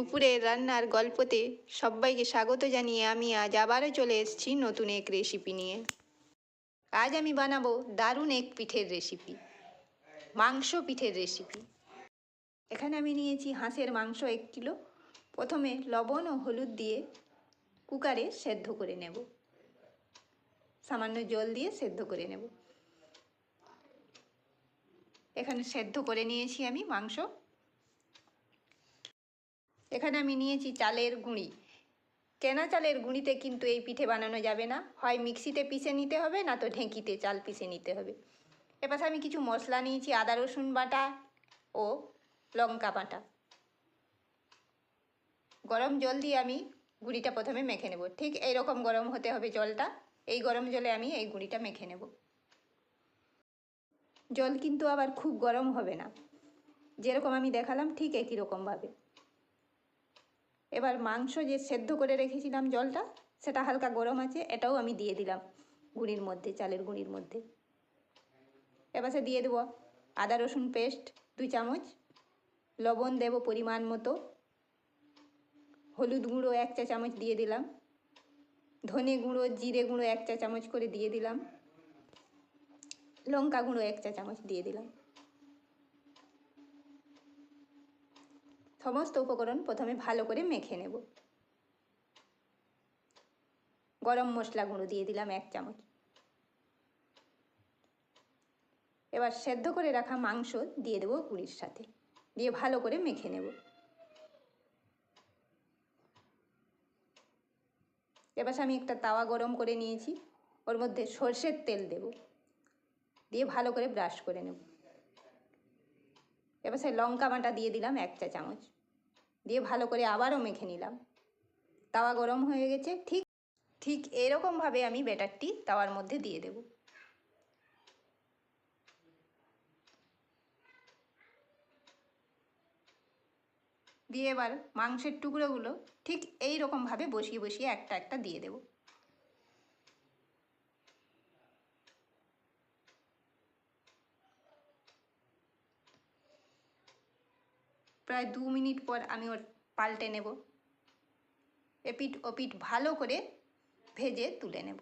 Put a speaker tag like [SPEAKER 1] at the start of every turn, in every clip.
[SPEAKER 1] নুপুরের রান্নার গল্পতে সবাইকে স্বাগত জানিয়ে আমি আজ আবারও চলে এসেছি নতুন এক রেসিপি নিয়ে। আজ আমি বানাবো দারুণ এক পিঠের রেসিপি মাংস পিঠের রেসিপি এখানে আমি নিয়েছি হাঁসের মাংস এক কিলো। প্রথমে লবণ ও হলুদ দিয়ে কুকারে সেদ্ধ করে নেব। সামান্য জল দিয়ে সেদ্ধ করে নেব। এখানে সেদ্ধ করে নিয়েছি আমি মাংস। এখানে আমি নিয়েছি চালের গুঁড়ি। কেনা চালের গুঁড়িতে কিন্তু এই পিঠে বানানো যাবে না? হয় মিক্সিতে পিষে নিতে হবে না তো ঢেঁকিতে চাল পিষে নিতে হবে। এবার আমি কিছু মশলা নিয়েছি, আদা, রসুন বাটা ও লঙ্কা বাটা। গরম জল দিয়ে আমি গুঁড়িটা প্রথমে মেখে নেব। ঠিক এইরকম গরম হতে হবে জলটা। এই গরম জলে আমি এই গুঁড়িটা মেখে নেব। জল কিন্তু আবার খুব গরম হবে না। যেরকম আমি দেখালাম ঠিক একই রকমভাবে। এবার মাংস যে সেদ্ধ করে রেখেছিলাম জলটা, সেটা হালকা গরম আছে, এটাও আমি দিয়ে দিলাম গুঁড়ির মধ্যে, চালের গুঁড়ির মধ্যে। এবার সে দিয়ে দেবো আদা, রসুন পেস্ট, দুই চামচ। লবণ দেব পরিমাণ মতো। হলুদ গুঁড়ো এক চা চামচ দিয়ে দিলাম। ধনে গুঁড়ো, জিরে গুঁড়ো এক চা চামচ করে দিয়ে দিলাম। লঙ্কা গুঁড়ো এক চা চামচ দিয়ে দিলাম। সমস্ত উপকরণ প্রথমে ভালো করে মেখে নেব। গরম মশলা গুঁড়ো দিয়ে দিলাম এক চামচ। এবার সেদ্ধ করে রাখা মাংস দিয়ে দেবো গুঁড়ির সাথে। দিয়ে ভালো করে মেখে নেব। এবার আমি একটা তাওয়া গরম করে নিয়েছি। ওর মধ্যে সর্ষের তেল দেব। দিয়ে ভালো করে ব্রাশ করে নেব। এবার সেই লঙ্কা বাটা দিয়ে দিলাম এক চা চামচ। দিয়ে ভালো করে আবারও মেখে নিলাম। তাওয়া গরম হয়ে গেছে। ঠিক ঠিক এরকমভাবে আমি ব্যাটারটি তাওয়ার মধ্যে দিয়ে দেব। দিয়ে এবার মাংসের টুকরোগুলো ঠিক এই রকমভাবে বসিয়ে বসিয়ে একটা একটা দিয়ে দেব। প্রায় দু মিনিট পর আমি ওর পাল্টে নেব। এপিট ওপিট ভালো করে ভেজে তুলে নেব।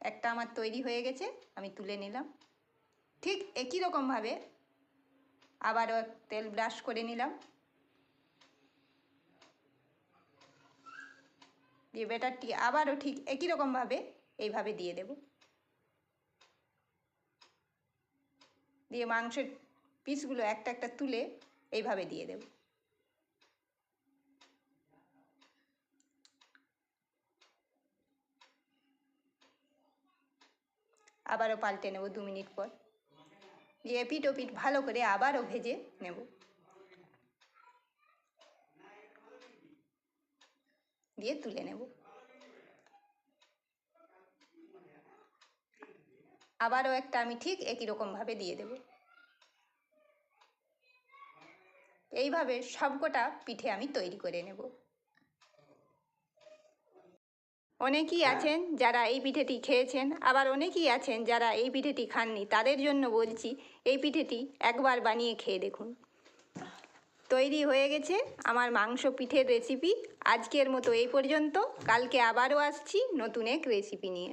[SPEAKER 1] একটা আমার তৈরি হয়ে গেছে, আমি তুলে নিলাম। ঠিক একই রকমভাবে আবারও তেল ব্রাশ করে নিলাম। দিয়ে ব্যাটারটি আবারও ঠিক একই রকমভাবে এইভাবে দিয়ে দেব। দিয়ে মাংসের পিসগুলো একটা একটা তুলে এইভাবে দিয়ে দেব। আবারও পাল্টে নেব দু মিনিট পর। দিয়ে এপিট ওপিট ভালো করে আবারও ভেজে নেব। দিয়ে তুলে নেব। আবারও একটা আমি ঠিক একই রকমভাবে দিয়ে দেব। এইভাবে সবকটা পিঠে আমি তৈরি করে নেব। অনেকেই আছেন যারা এই পিঠেটি খেয়েছেন, আবার অনেকেই আছেন যারা এই পিঠেটি খাননি, তাদের জন্য বলছি এই পিঠেটি একবার বানিয়ে খেয়ে দেখুন। তৈরি হয়ে গেছে আমার মাংস পিঠের রেসিপি আজকের মতো এই পর্যন্ত। কালকে আবারও আসছি নতুন এক রেসিপি নিয়ে।